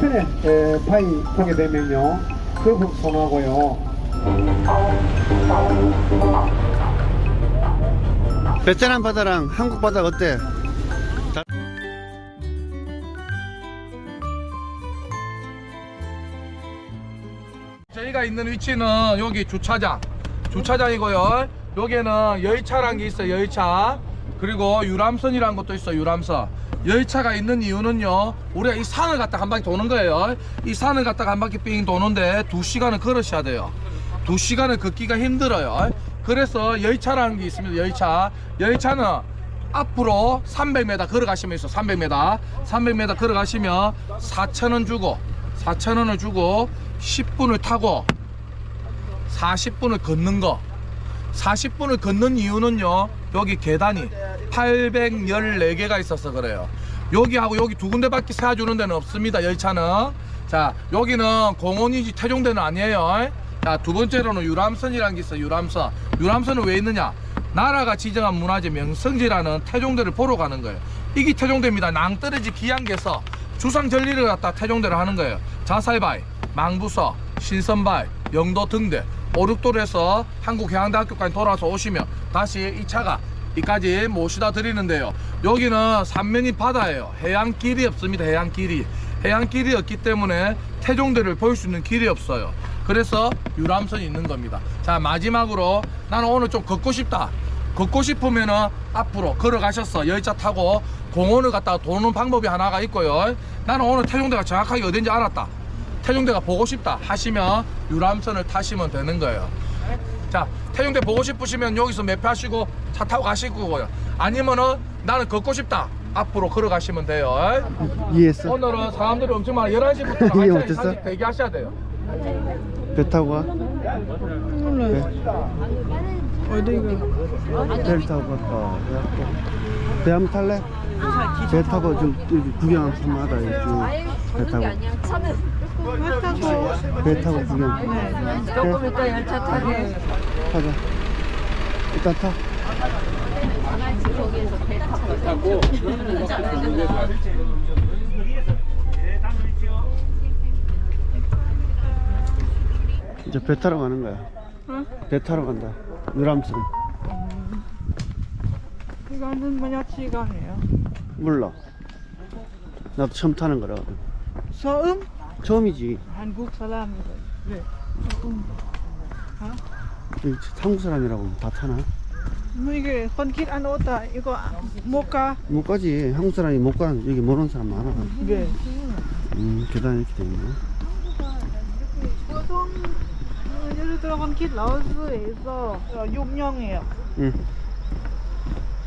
편에 에, 파이 보게 되면요. 거북 선하고요. 베트남 바다랑 한국 바다 어때? 저희가 있는 위치는 여기 주차장. 주차장이고요. 여기는 열차라는 게 있어요 열차. 그리고 유람선이라는 것도 있어요 유람선 열차가 있는 이유는요 우리가 이 산을 갖다 한 바퀴 도는 거예요. 이 산을 갖다가 한 바퀴 삥 도는데 두 시간을 걸으셔야 돼요. 두 시간을 걷기가 힘들어요. 그래서 열차라는 게 있습니다 열차. 열차는 앞으로 300m 걸어가시면 있어 300m 300m 걸어가시면 4,000원 주고 4,000원을 주고 10분을 타고 40분을 걷는 거. 40분을 걷는 이유는요 여기 계단이 814개가 있어서 그래요. 여기하고 여기 두 군데밖에 세워주는 데는 없습니다 열차는. 자 여기는 공원이지 태종대는 아니에요. 자두 번째로는 유람선이라는 게 있어요 유람선. 유람선은 왜 있느냐? 나라가 지정한 문화재 명성지라는 태종대를 보러 가는 거예요. 이게 태종대입니다. 낭떠러지 기양계서 주상 전리를 갖다 태종대를 하는 거예요. 자살바위 망부서 신선바위 영도 등대 오륙도에서 한국해양대학교까지 돌아서 오시면 다시 이 차가 이까지 모시다 드리는데요. 여기는 삼면이 바다예요. 해안길이 없습니다. 해안길이. 해안길이 없기 때문에 태종대를 볼 수 있는 길이 없어요. 그래서 유람선이 있는 겁니다. 자 마지막으로 나는 오늘 좀 걷고 싶다. 걷고 싶으면은 앞으로 걸어가셨어 열차 타고 공원을 갔다가 도는 방법이 하나가 있고요. 나는 오늘 태종대가 정확하게 어딘지 알았다. 태종대가 보고 싶다 하시면 유람선을 타시면 되는 거예요. 자 태종대 보고 싶으시면 여기서 매표 하시고 차 타고 가시고요 아니면은 나는 걷고 싶다 앞으로 걸어가시면 돼요 이해했어? 오늘은 사람들이 엄청 많아 11시부터 이해 1시까지 못했어? 사실 대기하셔야 돼요 배 타고 가? 어디가? 배를 타고 갈까? 배 한번 탈래? 배 타고 좀 구경 한번 하다 쭉. 배 타고 배 타고 배 타고 구경 조금 이따 열차 타고 타자 일단 타 이제 배 타러 가는 거야 배 타러 간다 유람선 이거는 뭐냐 시간이에요? 몰라 나도 처음 타는 거라거든 서음? 처음이지 한국 사람이래. 네. 이 한국 사람이라고 다 타나? 뭐 이게 건길 안 오다. 이거 못 가. 못 가지 한국 사람이 못 가는 여기 모르는 사람 많아 네. 음 계단이 이렇게 돼 있네 보통 어, 예를 들어 건길 라오스에서 어, 6명이에요. 응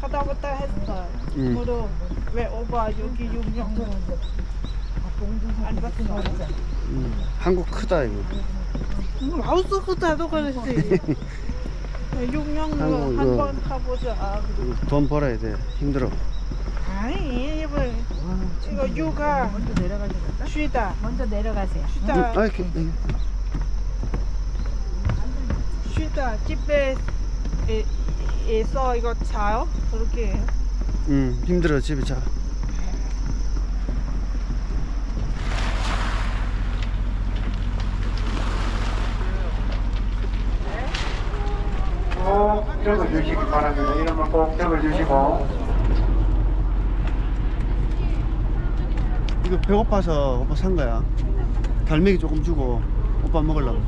가다 갔다 했어요. 음. 모두 왜 오빠 여기 6명 안 갔어. 음, 한국 크다 이거 음, 라오스 그다도 그랬지. 6명 한국 이거- 한번. 그리고 이거 돈 벌어야 돼. 힘들어. 아니 이거 이거 육아. 먼저 내려가자 쉬다. 먼저 내려가세요. 음, 쉬다. 아 이렇게. 이렇게. 쉬다. 집에 에- 에서 이거 자요? 그렇게 해요. 음 힘들어 집에 자 적어주시기 바랍니다. 이름을 꼭 적어주시고. 이거 배고파서 오빠 산 거야. 갈매기 조금 주고 오빠 먹으려고.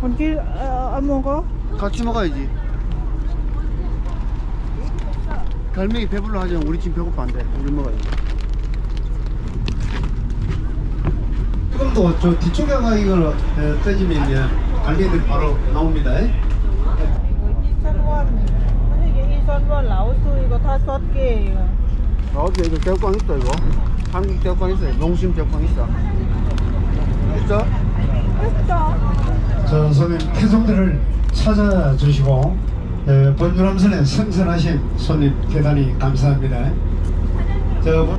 건길 어, 안 먹어? 같이 먹어야지. 갈매기 배불러 하지만 우리 지금 배고파 안 돼. 우리 먹어야지. 조금 더저 뒤쪽에 가 이걸 어, 떼지면 갈리들이 바로 나옵니다 이거 이선원 이게 이선원 라오스 이거 다섯 개예요 어디 이거 대광 있어 이거? 한국 대광 있어 농심 대광 있어 있어? 했어. 저 손님 태종대를 찾아주시고 에, 본유람선에 승선하신 손님 대단히 감사합니다. 저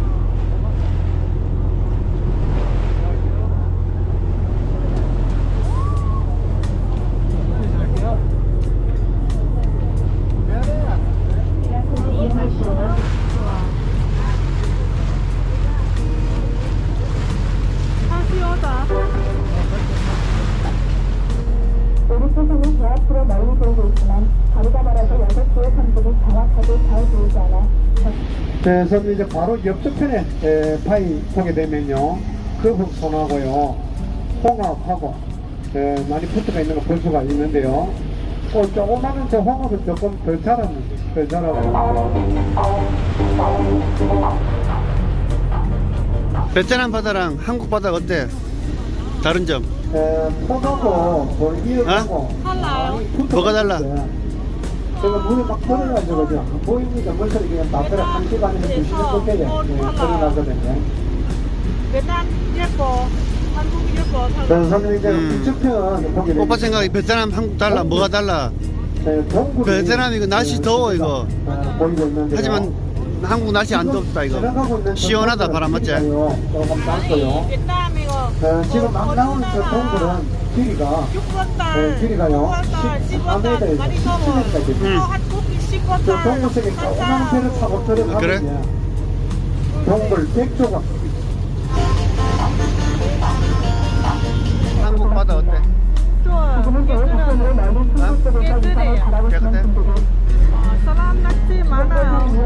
네, 저는 이제 바로 옆쪽편에 에, 파이 보게 되면요. 거북손하고요. 홍합하고 에, 많이 붙어가 있는 거볼 수가 있는데요. 어, 조그마한 저 홍합은 조금 덜 자랐는데, 덜 자라고. 베트남 바다랑 한국 바다 어때? 다른 점 에, 폰하고 뭐 이어하고 많이 붙어가 뭐가 달라? 제가 물이 막 떨어가지고 그냥 안 보입니다. 물살이 그냥 나더러 한 시간에서 두 시간 꺾여요. 네, 떨어나거든요. 베트남 예뻐. 한국 예뻐. 그래서 음. 보게 오빠 생각에 베트남 한국 달라 뭐가 달라 네, 동굴이 베트남 이거 날씨 네, 더워, 이거. 네, 보이고 있는데요. 하지만 한국 날씨 안 덥다 이거 시원하다 바람 맞지? 조금. 베트남 이거. 네, 지금 막 나오는 저 동굴은 길이가 6번달. 네, 길이가요. 10번달. 14m에서 많이 넘어. 17m까지. 음. 한저 10번달. 동굴 속에 조그만 배를 타고 들어가면 그래? 동굴 100조각 한국 바다 어때? 좋아. 바라보시는 깨끗해? 사람 낙지 많아요.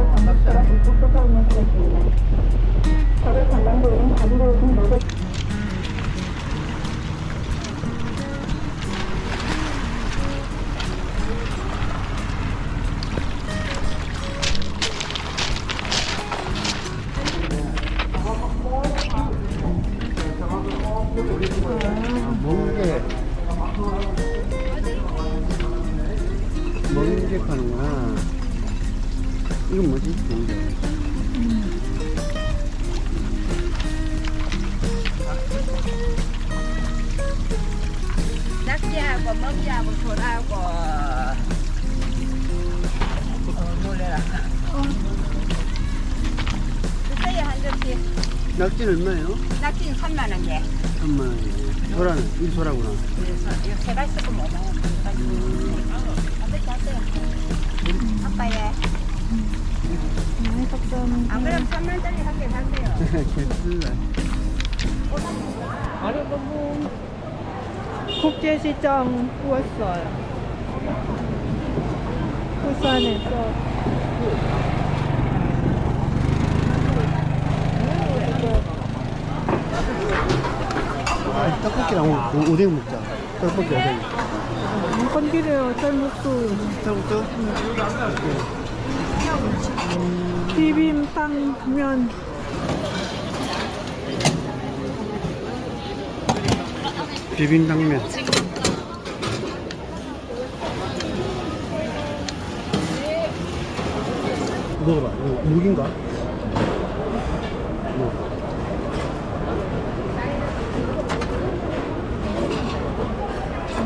멍게 파는구나. 이건 뭐지? 낙지하고 먹이하고 어 주세요 한 접시. 낙지는 얼마예요? 낙지는 3만 원에 3만 원이에요. 소라는 이 소라구나. 그래서 이거 세 가지 섞으면 5만 원 예. 안 그럼 3만 원짜리 한 개 사세요 개쓸래 국제시장 왔어요. 부산에서 아, 떡볶이랑 오- 오뎅 먹자 떡볶이 오뎅 건기래요. 쌀국수, 떡국도? 비빔탕면. 비빔당면 먹어봐 이거 무기인가? 뭐.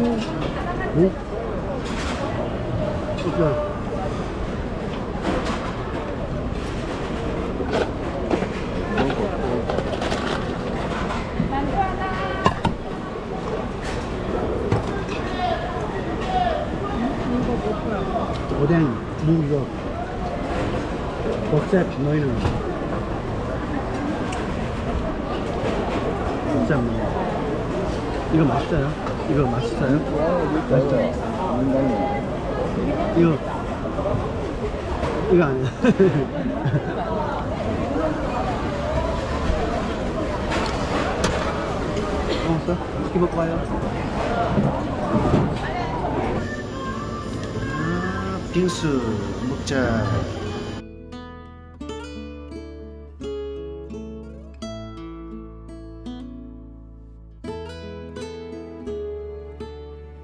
무? 어때? 오뎅, 무 이거 버셉 너희는 뭐 이거 맛있어요? 이거 맛있어요? 맛있어요? 이거 이거 아니야 먹었어? 이거 먹고 가요 아, 빙수 먹자